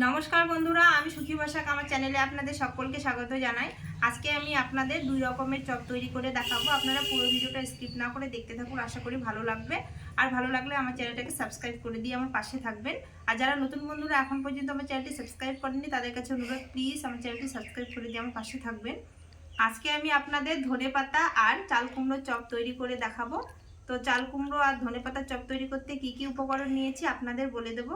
নমস্কার বন্ধুরা, আমি সুখী বসাক আমার চ্যানেলে আপনাদের সকলকে স্বাগত জানাই। আজকে আমি আপনাদের দুই রকমের চপ তৈরি করে দেখাবো। আপনারা পুরো ভিডিওটা স্কিপ না করে দেখতে থাকুন, আশা করি ভালো লাগবে। আর ভালো লাগলে আমার চ্যানেলটাকে সাবস্ক্রাইব করে দিয়ে আমার পাশে থাকবেন। আর যারা নতুন বন্ধুরা, এখন পর্যন্ত আমার চ্যানেলটি সাবস্ক্রাইব করেননি, তাদের কাছে অনুরোধ, প্লিজ আমার চ্যানেলটি সাবস্ক্রাইব করে দিয়ে আমার পাশে থাকবেন। আজকে আমি আপনাদের ধনে পাতা আর চাল কুমড়োর চপ তৈরি করে দেখাবো। তো চাল কুমড়ো আর ধনে পাতার চপ তৈরি করতে কি কি উপকরণ নিয়েছি আপনাদের বলে দেবো।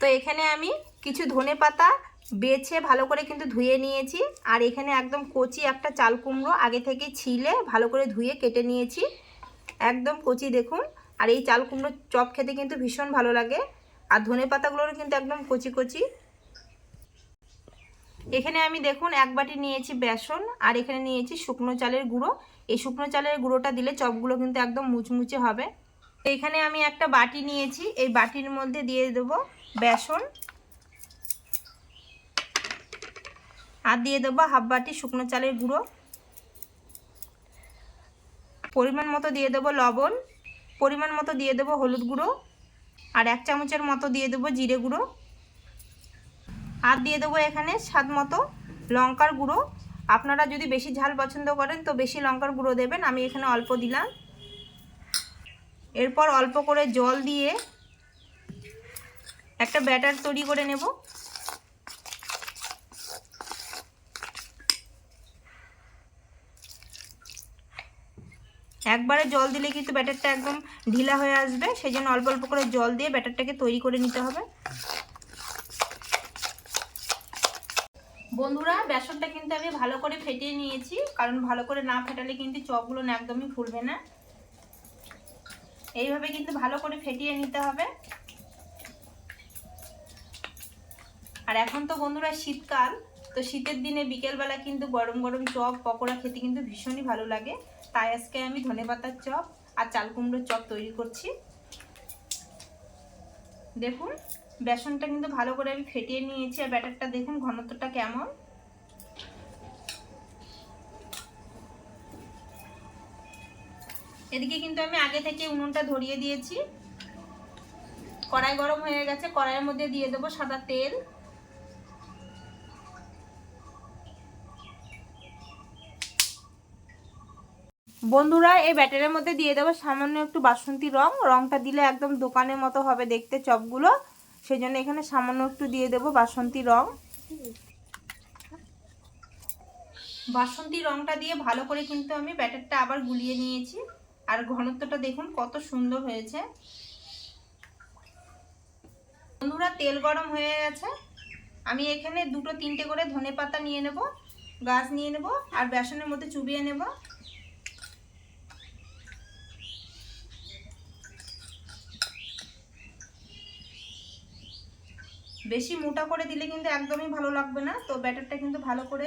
তো এখানে আমি কিছু ধনে পাতা বেছে ভালো করে কিন্তু ধুয়ে নিয়েছি। আর এখানে একদম কচি একটা চাল কুমড়ো আগে থেকে ছিলে ভালো করে ধুয়ে কেটে নিয়েছি। একদম কচি দেখুন। আর এই চাল কুমড়ো চপ খেতে কিন্তু ভীষণ ভালো লাগে। আর ধনে পাতাগুলোরও কিন্তু একদম কচি কচি। এখানে আমি দেখুন এক বাটি নিয়েছি বেসন আর এখানে নিয়েছি শুকনো চালের গুঁড়ো। এই শুকনো চালের গুঁড়োটা দিলে চপগুলো কিন্তু একদম মুচমুচে হবে। এখানে আমি একটা বাটি নিয়েছি। এই বাটির মধ্যে দিয়ে দেবো বেসন। আর দিয়ে দেবো হাফ বাটি শুকনো চালের গুঁড়ো। পরিমাণ মতো দিয়ে দেবো লবণ। পরিমাণ মতো দিয়ে দেবো হলুদ গুঁড়ো। আর এক চামচের মতো দিয়ে দেবো জিরে গুঁড়ো। আর দিয়ে দেবো এখানে স্বাদ মতো লঙ্কার গুঁড়ো। আপনারা যদি বেশি ঝাল পছন্দ করেন তো বেশি লঙ্কার গুঁড়ো দেবেন। আমি এখানে অল্প দিলাম। এরপর অল্প করে জল দিয়ে একটা ব্যাটার তৈরি করে নেব। একবারে জল দিলে কিন্তু ব্যাটারটা একদম ঢিলা হয়ে আসবে সেই জন্য অল্প অল্প করে জল দিয়ে ব্যাটারটাকে তৈরি করে নিতে হবে। বন্ধুরা, বেসনটা কিন্তু আমি ভালো করে ফেটিয়ে নিয়েছি, কারণ ভালো করে না ফেটালে কিন্তু চপগুলো একদমই ফুলবে না। এইভাবে কিন্তু ভালো করে ফেটিয়ে নিতে হবে। আর এখন তো বন্ধুরা শীতকাল, তো শীতের দিনে বিকেলবেলা কিন্তু গরম গরম চপ, পকোড়া খেতে কিন্তু ভীষণই ভালো লাগে। তাই আজকে আমি ধনে পাতার চপ আর চাল কুমড়োর চপ তৈরি করছি। দেখুন, বেসনটা কিন্তু ভালো করে আমি ফেটিয়ে নিয়েছি আর ব্যাটারটা দেখুন ঘনত্বটা কেমন। এদিকে কিন্তু আমি আগে থেকে উনুনটা ধরিয়ে দিয়েছি। কড়াই গরম হয়ে গেছে, কড়াইয়ের মধ্যে দিয়ে দেবো সাদা তেল। বন্ধুরা, এই ব্যাটারের মধ্যে দিয়ে দেবো সামান্য একটু বাসন্তী রং। রংটা দিলে একদম দোকানের মতো হবে দেখতে চপগুলো। সেই জন্য এখানে সামান্য একটু দিয়ে দেবো বাসন্তী রং। বাসন্তী রংটা দিয়ে ভালো করে কিন্তু আমি ব্যাটারটা আবার গুলিয়ে নিয়েছি। আর ঘনত্বটা দেখুন কত সুন্দর হয়েছে। বন্ধুরা, তেল গরম হয়ে গেছে। আমি এখানে দুটো তিনটে করে ধনে পাতা নিয়ে নেব, গাছ নিয়ে নেব, আর বেসনের মধ্যে চুবিয়ে নেব। বেশি মোটা করে দিলে কিন্তু একদমই ভালো লাগবে না। তো ব্যাটারটা কিন্তু ভালো করে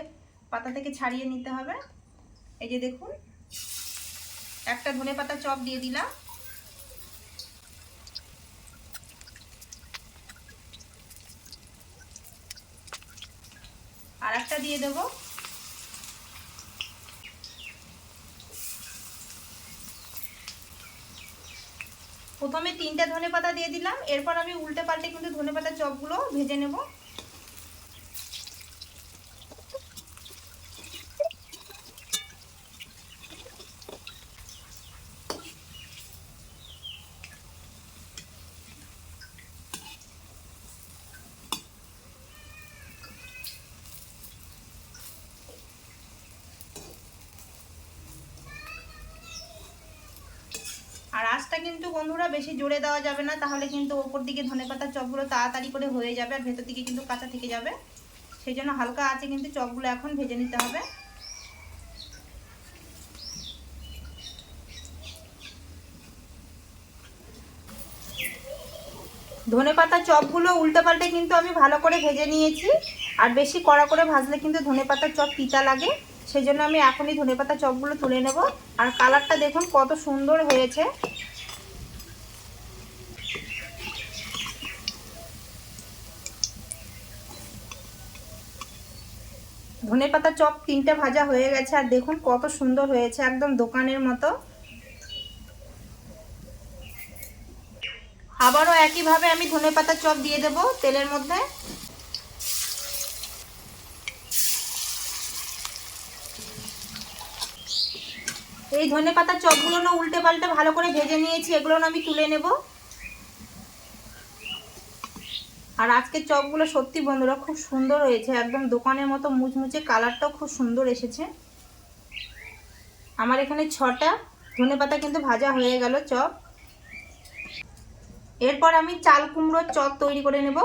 পাতা থেকে ছাড়িয়ে নিতে হবে। এই যে দেখুন, একটা ধনে পাতা চপ দিয়ে দিলাম। আর একটা দিয়ে দেবো। প্রথমে তিনটে ধনে পাতা দিয়ে দিলাম, এরপর আমি উল্টে পাল্টে কিন্তু ধনে পাতার চপগুলো ভেজে নেব আর আঁচটা কিন্তু বন্ধুরা বেশি জোরে দেওয়া যাবে না, তাহলে কিন্তু ওপর দিকে ধনে পাতার চপগুলো তাড়াতাড়ি করে হয়ে যাবে আর ভেতর দিকে কিন্তু কাঁচা থেকে যাবে। সেই জন্য হালকা আছে কিন্তু চপগুলো এখন ভেজে নিতে হবে। ধনে পাতা চপগুলো উল্টে পাল্টে কিন্তু আমি ভালো করে ভেজে নিয়েছি, আর বেশি কড়া করে ভাজলে কিন্তু ধনে পাতার চপ পিতা লাগে। সেই জন্য আমি এখনই ধনে পাতা চপগুলো তুলে নেব। আর কালারটা দেখুন কত সুন্দর হয়েছে। ধনে পাতা চপ তিনটে ভাজা হয়ে গেছে, আর দেখুন কত সুন্দর হয়েছে, একদম দোকানের মতো। আবারও একইভাবে আমি ধনে পাতার চপ দিয়ে দেব তেলের মধ্যে। এই ধনে পাতার চপগুলো উল্টে পাল্টে ভালো করে ভেজে নিয়েছি, এগুলো আমি তুলে নেব। আর আজকের চপগুলো সত্যি বন্ধুরা খুব সুন্দর হয়েছে, একদম দোকানের মতো মুচমুচে, কালারটাও খুব সুন্দর এসেছে। আমার এখানে ছটা, ধনে পাতা কিন্তু ভাজা হয়ে গেল চপ। এরপর আমি চাল কুমড়োর চপ তৈরি করে নেব।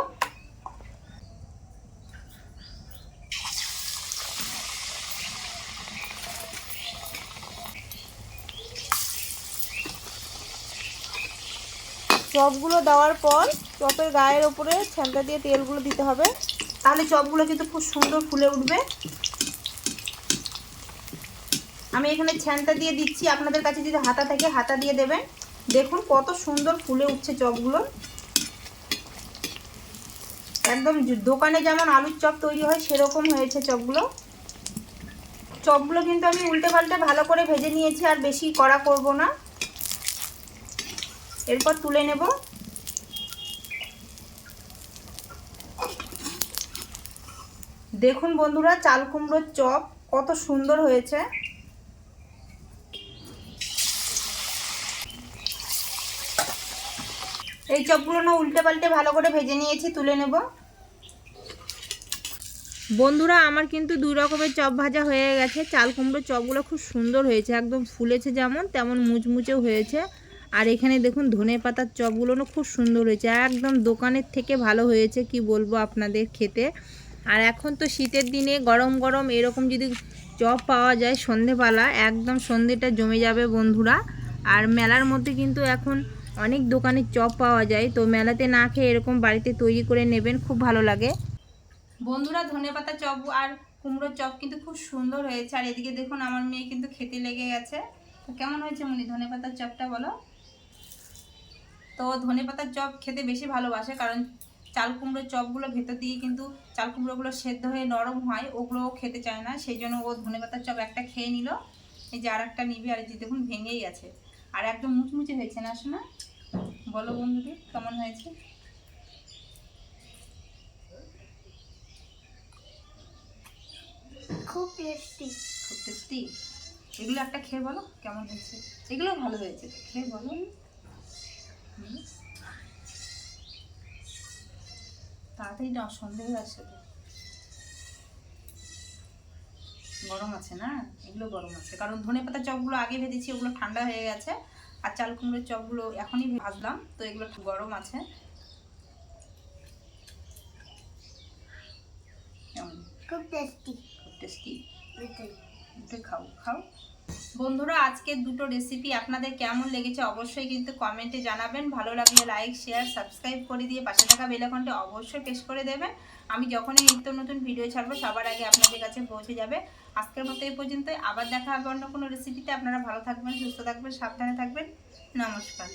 চপগুলো দেওয়ার পর চপের গায়ের ওপরে ছ্যাঁকা দিয়ে তেলগুলো দিতে হবে। তাহলে চপগুলো কিন্তু খুব সুন্দর ফুলে উঠবে। আমি এখানে ছ্যানটা দিয়ে দিচ্ছি। আপনাদের কাছে যদি হাতা থাকে, হাতা দিয়ে দেবেন। দেখুন কত সুন্দর ফুলে উঠছে চপগুলো। একদম দোকানে যেমন আলুর চপ তৈরি হয়, সেরকম হয়েছে চপগুলো। চপগুলো কিন্তু আমি উল্টে পাল্টে ভালো করে ভেজে নিয়েছি, আর বেশি কড়া করব না। এরপর তুলে নেব। দেখুন বন্ধুরা, চাল কুমড়োর চপ কত সুন্দর হয়েছে। এই চপগুলো না উল্টে পাল্টে ভালো করে ভেজে নিয়েছি, তুলে নেব। বন্ধুরা, আমার কিন্তু দুই রকমের চপ ভাজা হয়ে গেছে। চাল কুমড়োর চপগুলো খুব সুন্দর হয়েছে, একদম ফুলেছে যেমন, তেমন মুচমুচেও হয়েছে। আর এখানে দেখুন, ধনে পাতার চপগুলো খুব সুন্দর হয়েছে, একদম দোকানের থেকে ভালো হয়েছে, কি বলব আপনাদের খেতে। আর এখন তো শীতের দিনে গরম গরম এরকম যদি চপ পাওয়া যায় সন্ধেবেলা, একদম সন্ধেটা জমে যাবে বন্ধুরা। আর মেলার মধ্যে কিন্তু এখন অনেক দোকানে চপ পাওয়া যায়, তো মেলাতে না খেয়ে এরকম বাড়িতে তৈরি করে নেবেন, খুব ভালো লাগে। বন্ধুরা, ধনে পাতা চপ আর কুমড়োর চপ কিন্তু খুব সুন্দর হয়েছে। আর এদিকে দেখুন, আমার মেয়ে কিন্তু খেতে লেগে গেছে। তো কেমন হয়েছে মনি ধনে পাতার চপটা বলো? তো ধনে পাতার চপ খেতে বেশি ভালোবাসে, কারণ চাল কুমড়োর চপগুলো ভেতর দিয়ে কিন্তু চাল কুমড়োগুলো সেদ্ধ হয়ে নরম হয় ওগুলোও খেতে চায় না। সেই জন্য ও ধনে পাতার চপ একটা খেয়ে নিল। এই যে আর একটা নিবি আর যে দেখুন ভেঙেই আছে। আর একদম মুচমুচে হয়েছে না শোনা বলো বন্ধুদের কেমন হয়েছে? খুব টেস্টি খুব টেস্টি এগুলো একটা খেয়ে বলো কেমন হয়েছে? এগুলো ভালো হয়েছে। খেয়ে বলো। হুম। তাড়াতাড়ি না সন্ধে হয়ে গরম আছে না? এগুলো গরম আছে। কারণ ধনে পাতার চপগুলো আগে ভেজেছি ওগুলো ঠান্ডা হয়ে গেছে। আর চাল কুমড়োর চপগুলো এখনই ভাজলাম তো এগুলো গরম আছে। খুব টেস্টি খুব টেস্টি খাও খাও। বন্ধুরা, আজকের দুটো রেসিপি আপনাদের কেমন লেগেছে অবশ্যই কিন্তু কমেন্টে জানাবেন। ভালো লাগলে লাইক শেয়ার সাবস্ক্রাইব করে দিয়ে পাশে থাকা বেলাকনটা অবশ্যই প্রেস করে দেবেন। আমি যখনই নিত্য নতুন ভিডিও ছাড়বো, সবার আগে আপনাদের কাছে পৌঁছে যাবে। আজকের মতো এই পর্যন্ত আবার দেখা হবে অন্য কোনো রেসিপিতে আপনারা ভালো থাকবেন, সুস্থ থাকবেন, সাবধানে থাকবেন। নমস্কার।